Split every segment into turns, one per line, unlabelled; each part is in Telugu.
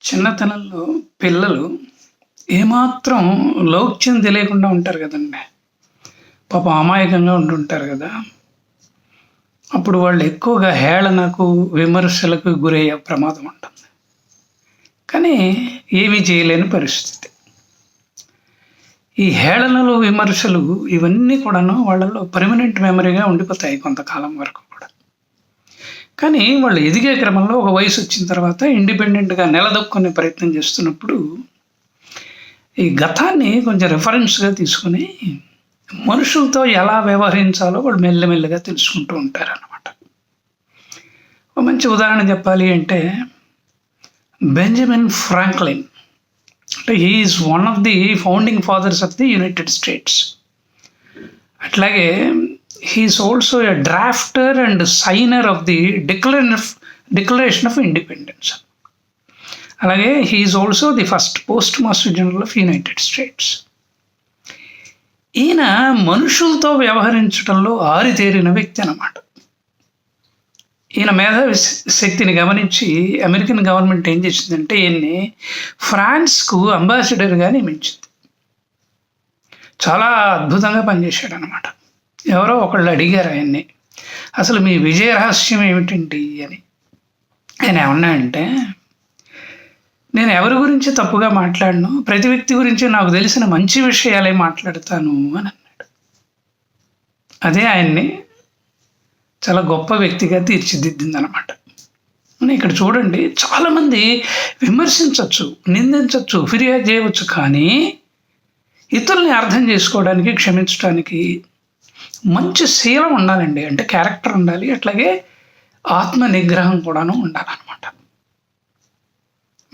చిన్నతనంలో పిల్లలు ఏమాత్రం లౌక్యం తెలియకుండా ఉంటారు కదండి. పాప అమాయకంగా ఉంటుంటారు కదా. అప్పుడు వాళ్ళు ఎక్కువగా హేళనకు విమర్శలకు గురయ్యే ప్రమాదం ఉంటుంది. కానీ ఏమీ చేయలేని పరిస్థితి. ఈ హేళనలు విమర్శలు ఇవన్నీ కూడాను వాళ్ళలో పర్మనెంట్ మెమరీగా ఉండిపోతాయి కొంతకాలం వరకు. కానీ వాళ్ళు ఎదిగే క్రమంలో ఒక వయసు వచ్చిన తర్వాత ఇండిపెండెంట్గా నిలదొక్కునే ప్రయత్నం చేస్తున్నప్పుడు ఈ గతాన్ని కొంచెం రెఫరెన్స్గా తీసుకుని మనుషులతో ఎలా వ్యవహరించాలో వాళ్ళు మెల్లమెల్లగా తెలుసుకుంటూ ఉంటారు అన్నమాట ఒక మంచి ఉదాహరణ చెప్పాలి అంటే బెంజమిన్ ఫ్రాంక్లిన్. అంటే is one of the founding fathers of the United States అట్లాగే he is also a drafter and signer of the declaration of declaration of independence అలాగే he is also the first post master general of United States ఈయన మనుషులతో వ్యవహరించడంలో ఆరితేరిన వ్యక్తి అన్నమాట. ఈయన మేధావి శక్తిని గమనించి అమెరికన్ గవర్నమెంట్ ఏం చేసిందంటే ఈయన్ని ఫ్రాన్స్కు అంబాసిడర్గా నియమించింది. చాలా అద్భుతంగా పనిచేశాడు అనమాట ఎవరో ఒకళ్ళు అడిగారు ఆయన్ని అసలు మీ విజయ రహస్యం ఏమిటండి? అని. ఆయన ఏమన్నా అంటే నేను ఎవరి గురించి తప్పుగా మాట్లాడను ప్రతి వ్యక్తి గురించి నాకు తెలిసిన మంచి విషయాలే మాట్లాడతాను అని అన్నాడు. అదే ఆయన్ని చాలా గొప్ప వ్యక్తిగా తీర్చిదిద్దింది అనమాట ఇక్కడ చూడండి చాలామంది విమర్శించవచ్చు నిందించవచ్చు ఫిర్యాదు చేయవచ్చు కానీ ఇతరుల్ని అర్థం చేసుకోవడానికి క్షమించడానికి మంచి శీలం ఉండాలండి. అంటే క్యారెక్టర్ ఉండాలి. అట్లాగే ఆత్మ నిగ్రహం కూడాను ఉండాలన్నమాట.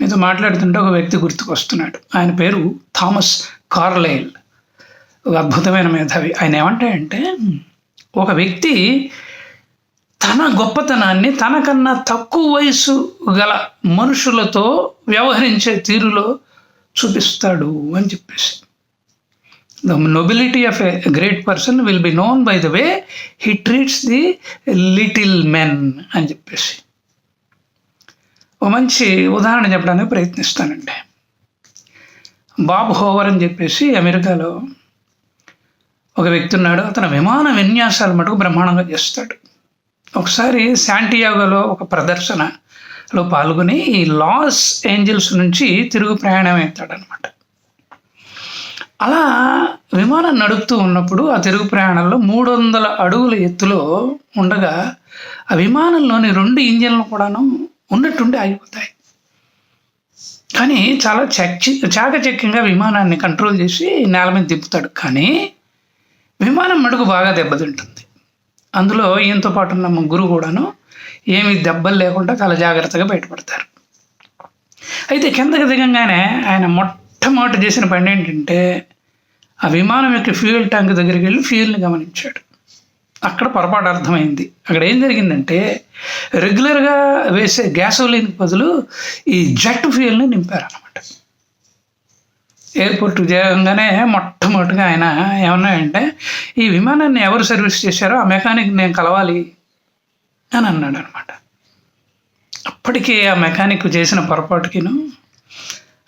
మీతో మాట్లాడుతుంటే ఒక వ్యక్తి గుర్తుకొస్తున్నాడు. ఆయన పేరు థామస్ కార్లైల్. ఒక అద్భుతమైన మేధావి. ఆయన ఏమంటాయంటే ఒక వ్యక్తి తన గొప్పతనాన్ని తనకన్నా తక్కువ వయసు గల మనుషులతో వ్యవహరించే తీరులో చూపిస్తాడు అని చెప్పేసి. The nobility of a great person will be known by the way he treats the little men అని చెప్పేసి. ఒక మంచి ఉదాహరణ చెప్పడానికి ప్రయత్నిస్తానండి. బాబ్ హోవర్ అని చెప్పేసి అమెరికాలో ఒక వ్యక్తి ఉన్నాడు. అతను విమాన విన్యాసాలు మటుకు బ్రహ్మాండంగా చేస్తాడు. ఒకసారి శాంటియాగోలో ఒక ప్రదర్శనలో పాల్గొని ఈ లాస్ ఏంజల్స్ నుంచి తిరుగు ప్రయాణం అవుతాడనమాట అలా విమానం నడుపుతూ ఉన్నప్పుడు ఆ తిరుగు ప్రయాణంలో మూడు వందల అడుగుల ఎత్తులో ఉండగా ఆ విమానంలోని రెండు ఇంజన్లు కూడాను ఉన్నట్టుండి ఆగిపోతాయి. కానీ చాలా చచ్చి చాకచక్యంగా విమానాన్ని కంట్రోల్ చేసి నేల మీద తిప్పుతాడు. కానీ విమానం మడుగు బాగా దెబ్బతింటుంది అందులో ఈయనతో పాటు ఉన్న ముగ్గురు కూడాను ఏమి దెబ్బలు లేకుండా చాలా జాగ్రత్తగా బయటపడతారు. అయితే కిందకి దిగంగానే ఆయన మొట్టమొదట చేసిన పని ఏంటంటే ఆ విమానం యొక్క ఫ్యూయల్ ట్యాంక్ దగ్గరికి వెళ్ళి ఫ్యూయల్ని గమనించాడు. అక్కడ పొరపాటు అర్థమైంది. అక్కడ ఏం జరిగిందంటే రెగ్యులర్గా వేసే గ్యాసోలిన్ బదులు ఈ జెట్ ఫ్యూయల్ని నింపారనమాట ఎయిర్పోర్ట్ చేయగానే మొట్టమొదటిగా ఆయన ఏమన్నాయంటే ఈ విమానాన్ని ఎవరు సర్వీస్ చేశారో ఆ మెకానిక్ నేను కలవాలి అని అన్నాడు అనమాట అప్పటికే ఆ మెకానిక్ చేసిన పొరపాటుకిను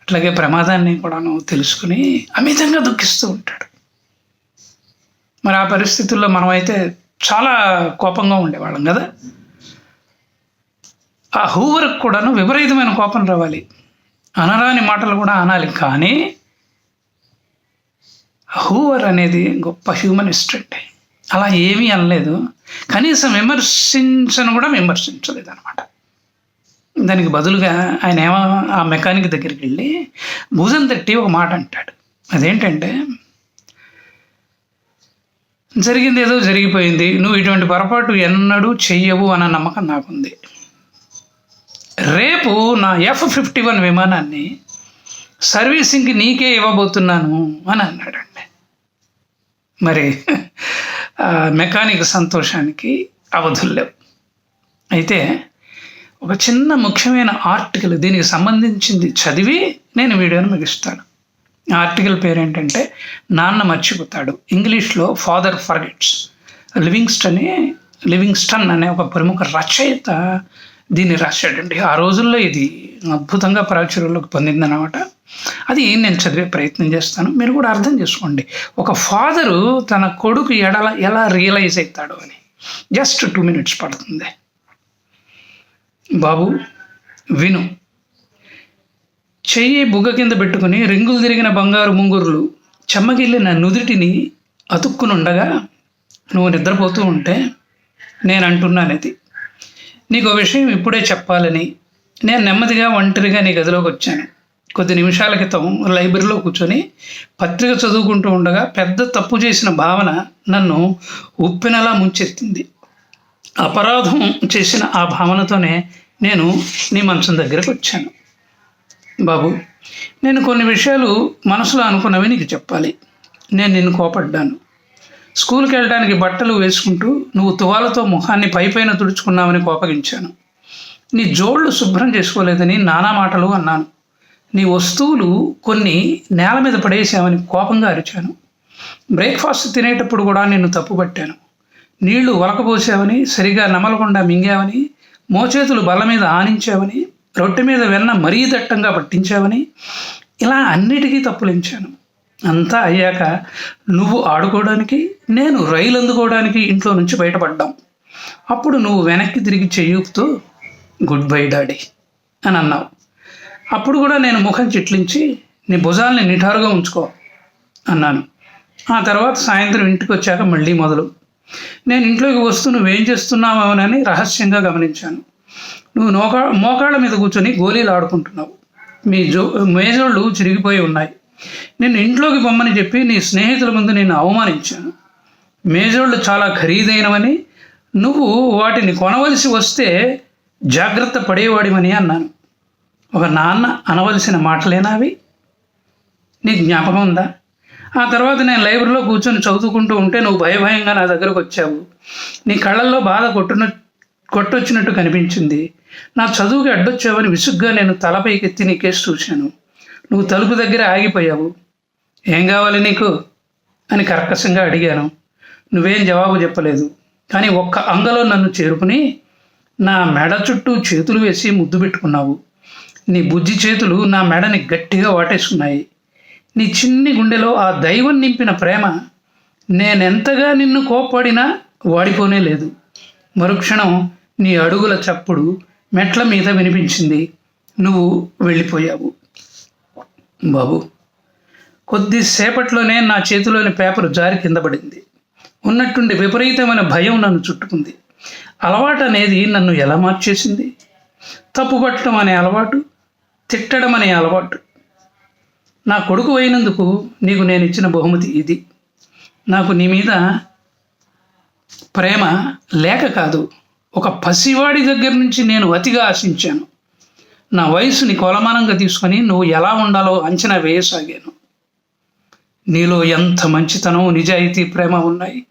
అట్లాగే ప్రమాదాన్ని కూడాను తెలుసుకుని అమితంగా దుఃఖిస్తూ ఉంటాడు. మరి ఆ పరిస్థితుల్లో మనమైతే చాలా కోపంగా ఉండేవాళ్ళం కదా? ఆ హూవర్కి కూడాను విపరీతమైన కోపం రావాలి. అనరాని మాటలు కూడా అనాలి. కానీ హూవర్ అనేది గొప్ప హ్యూమనిస్ట్ అండి. అలా ఏమీ అనలేదు. కనీసం విమర్శించను కూడా విమర్శించలేదు అనమాట దానికి బదులుగా ఆయన ఏమో ఆ మెకానిక్ దగ్గరికి వెళ్ళి భుజం తట్టి ఒక మాట అంటాడు. అదేంటంటే జరిగింది ఏదో జరిగిపోయింది. నువ్వు ఇటువంటి పొరపాటు ఎన్నడూ చెయ్యవు అన్న నమ్మకం నాకుంది. రేపు నా ఎఫ్ ఫిఫ్టీ వన్ విమానాన్ని సర్వీసింగ్కి నీకే ఇవ్వబోతున్నాను అని అన్నాడండి. మరి మెకానిక్ సంతోషానికి అవధులు లేవు. అయితే ఒక చిన్న ముఖ్యమైన ఆర్టికల్ దీనికి సంబంధించింది చదివి నేను వీడియోను ముగిస్తాను. ఆర్టికల్ పేరు ఏంటంటే నాన్న మర్చిపోతాడు. ఇంగ్లీష్లో ఫాదర్ ఫర్గెట్స్ లివింగ్స్టన్ లివింగ్స్టన్ అనే ఒక ప్రముఖ రచయిత దీన్ని రాశాడండి. ఆ రోజుల్లో ఇది అద్భుతంగా ప్రాచుర్యంలోకి పొందిందనమాట అది నేను చదివే ప్రయత్నం చేస్తాను. మీరు కూడా అర్థం చేసుకోండి. ఒక ఫాదరు తన కొడుకు ఎడల ఎలా రియలైజ్ అవుతాడు అని. జస్ట్ టూ మినిట్స్ పడుతుంది. బాబు విను. చెయ్యి బుగ్గ కింద పెట్టుకుని రింగులు తిరిగిన బంగారు ముంగురులు చెమ్మగిల్లిన నుదుటిని అతుక్కునుండగా నువ్వు నిద్రపోతూ ఉంటే నేను అంటున్నాను ఇది నీకు విషయం ఇప్పుడే చెప్పాలని. నేను నెమ్మదిగా ఒంటరిగా నీ గదిలోకి వచ్చాను. కొద్ది నిమిషాల క్రితం లైబ్రరీలో కూర్చొని పత్రిక చదువుకుంటూ ఉండగా పెద్ద తప్పు చేసిన భావన నన్ను ఉప్పినలా ముంచెత్తింది. అపరాధం చేసిన ఆ భావనతోనే నేను నీ మంచం దగ్గరకు వచ్చాను. బాబు నేను కొన్ని విషయాలు మనసులో అనుకున్నవి నీకు చెప్పాలి. నేను నిన్ను కోపడ్డాను. స్కూల్కి వెళ్ళడానికి బట్టలు వేసుకుంటూ నువ్వు తువాలతో ముఖాన్ని పైపైన తుడుచుకున్నావని కోపగించాను. నీ జోళ్ళు శుభ్రం చేసుకోలేదని నానా మాటలు అన్నాను. నీ వస్తువులు కొన్ని నేల మీద పడేసావని కోపంగా అరిచాను. బ్రేక్ఫాస్ట్ తినేటప్పుడు కూడా నిన్ను తప్పుపట్టాను. నీళ్ళు వలకబోసావని సరిగా నమలకుండా మింగావని మోచేతులు బల్ల మీద ఆనించావని రొట్టె మీద వెన్న మరీ దట్టంగా పట్టించావని ఇలా అన్నిటికీ తప్పులించాను. అంతా అయ్యాక నువ్వు ఆడుకోవడానికి నేను రైలు అందుకోవడానికి ఇంట్లో నుంచి బయటపడ్డాం. అప్పుడు నువ్వు వెనక్కి తిరిగి చెయ్యూపుతూ గుడ్ బై డాడీ అని అన్నావు. అప్పుడు కూడా నేను ముఖం చిట్లించి నీ భుజాల్ని నిఠారుగా ఉంచుకో అన్నాను. ఆ తర్వాత సాయంత్రం ఇంటికి వచ్చాక మళ్ళీ మొదలు. నేను ఇంట్లోకి వస్తూ నువ్వేం చేస్తున్నావోనని రహస్యంగా గమనించాను. నువ్వు నోకా మోకాళ్ళ మీద కూర్చొని గోళీలు ఆడుకుంటున్నావు. మీ జో మేజోళ్ళు చిరిగిపోయి ఉన్నాయి. నేను ఇంట్లోకి పొమ్మని చెప్పి నీ స్నేహితుల ముందు నేను అవమానించాను. మేజోళ్ళు చాలా ఖరీదైనవని నువ్వు వాటిని కొనవలసి వస్తే జాగ్రత్త పడేవాడివని అన్నాను. ఒక నాన్న అనవలసిన మాటలేనా అవి జ్ఞాపకం ఉందా? ఆ తర్వాత నేను లైబ్రరీలో కూర్చొని చదువుకుంటూ ఉంటే నువ్వు భయభయంగా నా దగ్గరకు వచ్చావు. నీ కళ్ళల్లో బాధ కొట్టున కొట్టొచ్చినట్టు కనిపించింది. నా చదువుకి అడ్డొచ్చావని విసుగ్గా నేను తలపైకెత్తి నీ కేసు చూశాను. నువ్వు తలుపు దగ్గర ఆగిపోయావు. ఏం కావాలి నీకు? అని కర్కశంగా అడిగాను. నువ్వేం జవాబు చెప్పలేదు. కానీ ఒక్క అంగలో నన్ను చేరుకుని నా మెడ చుట్టూ చేతులు వేసి ముద్దు పెట్టుకున్నావు. నీ బుజ్జి చేతులు నా మెడని గట్టిగా వాటేసుకున్నాయి. నీ చిన్ని గుండెలో ఆ దైవం నింపిన ప్రేమ నేనెంతగా నిన్ను కోప్పడినా వాడిపోనే లేదు. మరుక్షణం నీ అడుగుల చప్పుడు మెట్ల మీద వినిపించింది. నువ్వు వెళ్ళిపోయావు. బాబు కొద్దిసేపట్లోనే నా చేతిలోని పేపర్ జారి కింద పడింది. ఉన్నట్టుండి విపరీతమైన భయం నన్ను చుట్టుకుంది. అలవాటు అనేది నన్ను ఎలా మార్చేసింది? తప్పు పట్టడం అనే అలవాటు తిట్టడం అనే అలవాటు నా కొడుకు అయినందుకు నీకు నేను ఇచ్చిన బహుమతి ఇది. నాకు నీ మీద ప్రేమ లేక కాదు ఒక పసివాడి దగ్గర నుంచి నేను అతిగా ఆశించాను. నా వయసుని కొలమానంగా తీసుకొని నువ్వు ఎలా ఉండాలో అంచనా వేయసాగాను. నీలో ఎంత మంచితనం నిజాయితీ ప్రేమ ఉన్నాయి.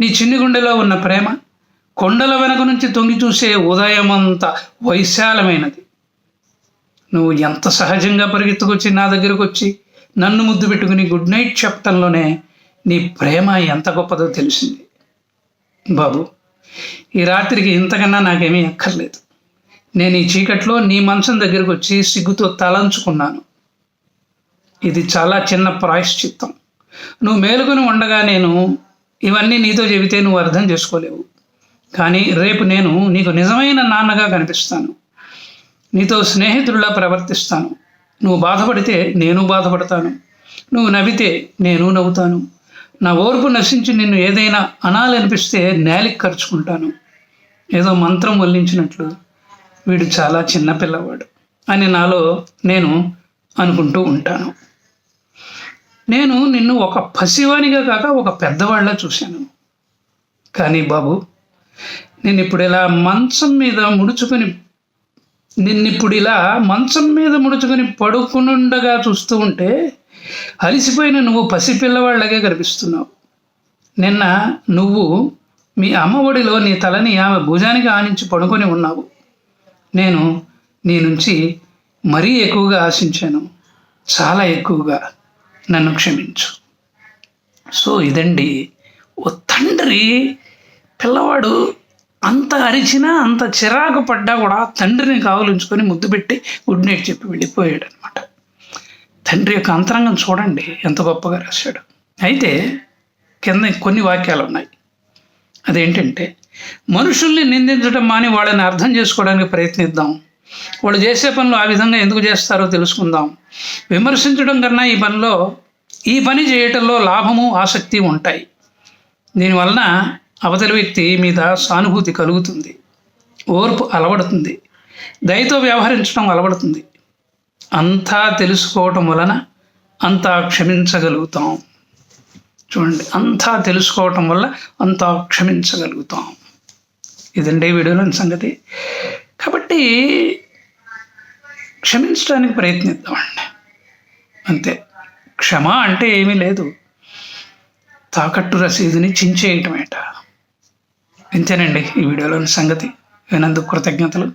నీ చిన్ని గుండెలో ఉన్న ప్రేమ కొండల వెనక నుంచి తొంగి చూసే ఉదయమంత వైశాలమైనది. నువ్వు ఎంత సహజంగా పరిగెత్తుకొచ్చి నా దగ్గరకు వచ్చి నన్ను ముద్దు పెట్టుకుని గుడ్ నైట్ చెప్పటంలోనే నీ ప్రేమ ఎంత గొప్పదో తెలిసింది. బాబు ఈ రాత్రికి ఇంతకన్నా నాకేమీ అక్కర్లేదు. నేను ఈ చీకట్లో నీ మంచం దగ్గరకు వచ్చి సిగ్గుతో తలంచుకున్నాను. ఇది చాలా చిన్న ప్రాయశ్చిత్తం. నువ్వు మేలుకొని ఉండగా నేను ఇవన్నీ నీతో చెబితే నువ్వు అర్థం చేసుకోలేవు. కానీ రేపు నేను నీకు నిజమైన నాన్నగా కనిపిస్తాను. నీతో స్నేహితుడిలా ప్రవర్తిస్తాను. నువ్వు బాధపడితే నేను బాధపడతాను. నువ్వు నవ్వితే నేను నవ్వుతాను. నా ఓర్పు నశించి నిన్ను ఏదైనా అనాలనిపిస్తే నేలికి ఖర్చుకుంటాను ఏదో మంత్రం వల్లించినట్లు. వీడు చాలా చిన్నపిల్లవాడు అని నాలో నేను అనుకుంటూ ఉంటాను. నేను నిన్ను ఒక పసివానిగా కాక ఒక పెద్దవాళ్ళ చూశాను. కానీ బాబు నేను ఇప్పుడు ఇలా మంచం మీద ముడుచుకొని నిన్నిప్పుడు ఇలా మంచం మీద ముడుచుకొని పడుకునుండగా చూస్తూ ఉంటే అలిసిపోయిన నువ్వు పసిపిల్లవాళ్ళగే కనిపిస్తున్నావు. నిన్న నువ్వు మీ అమ్మఒడిలో నీ తలని ఆమె భుజానికి ఆనించి పడుకొని ఉన్నావు. నేను నీ నుంచి మరీ ఎక్కువగా ఆశించాను. చాలా ఎక్కువగా. నన్ను క్షమించు. సో ఇదండి. ఓ తండ్రి పిల్లవాడు అంత అరిచినా అంత చిరాకు పడ్డా కూడా తండ్రిని కావలించుకొని ముద్దు పెట్టి గుడ్ నైట్ చెప్పి వెళ్ళిపోయాడు అనమాట తండ్రి యొక్క అంతరంగం చూడండి ఎంత గొప్పగా రాశాడు. అయితే కింద కొన్ని వాక్యాలు ఉన్నాయి. అదేంటంటే మనుషుల్ని నిందించడం మాని వాళ్ళని అర్థం చేసుకోవడానికి ప్రయత్నిద్దాం. వాళ్ళు చేసే పనులు ఆ విధంగా ఎందుకు చేస్తారో తెలుసుకుందాం. విమర్శించడం కన్నా ఈ పనిలో ఈ పని చేయటంలో లాభము ఆసక్తి ఉంటాయి. దీనివలన అవతలి వ్యక్తి మీద సానుభూతి కలుగుతుంది. ఓర్పు అలవడుతుంది. దయతో వ్యవహరించడం అలవడుతుంది. అంతా తెలుసుకోవటం వలన అంతా క్షమించగలుగుతాం. చూడండి అంతా తెలుసుకోవటం వల్ల అంతా క్షమించగలుగుతాం. ఇదండి వీడియోలోని సంగతి. కాబట్టి క్షమించడానికి ప్రయత్నిద్దామండి అంతే. క్షమ అంటే ఏమీ లేదు. తాకట్టు రసీదుని చించేయటమేట. ఇంతేనండి ఈ వీడియోలోని సంగతి. వినందుకు కృతజ్ఞతలు.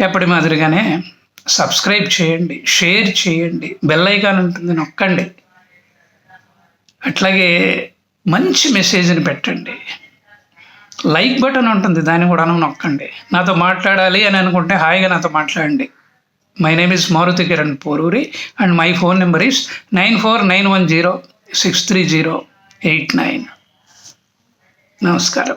ఎప్పటి మాదిరిగానే సబ్స్క్రైబ్ చేయండి షేర్ చేయండి బెల్ ఐకాన్ ఉంటుంది నొక్కండి. అట్లాగే మంచి మెసేజ్ని పెట్టండి. లైక్ బటన్ ఉంటుంది దాన్ని కూడా నొక్కండి. నాతో మాట్లాడాలి అని అనుకుంటే హాయిగా నాతో మాట్లాడండి. My name is Maruti Kiran Poruri and my phone number is nine four nine one zero six three zero eight nine నమస్కారం.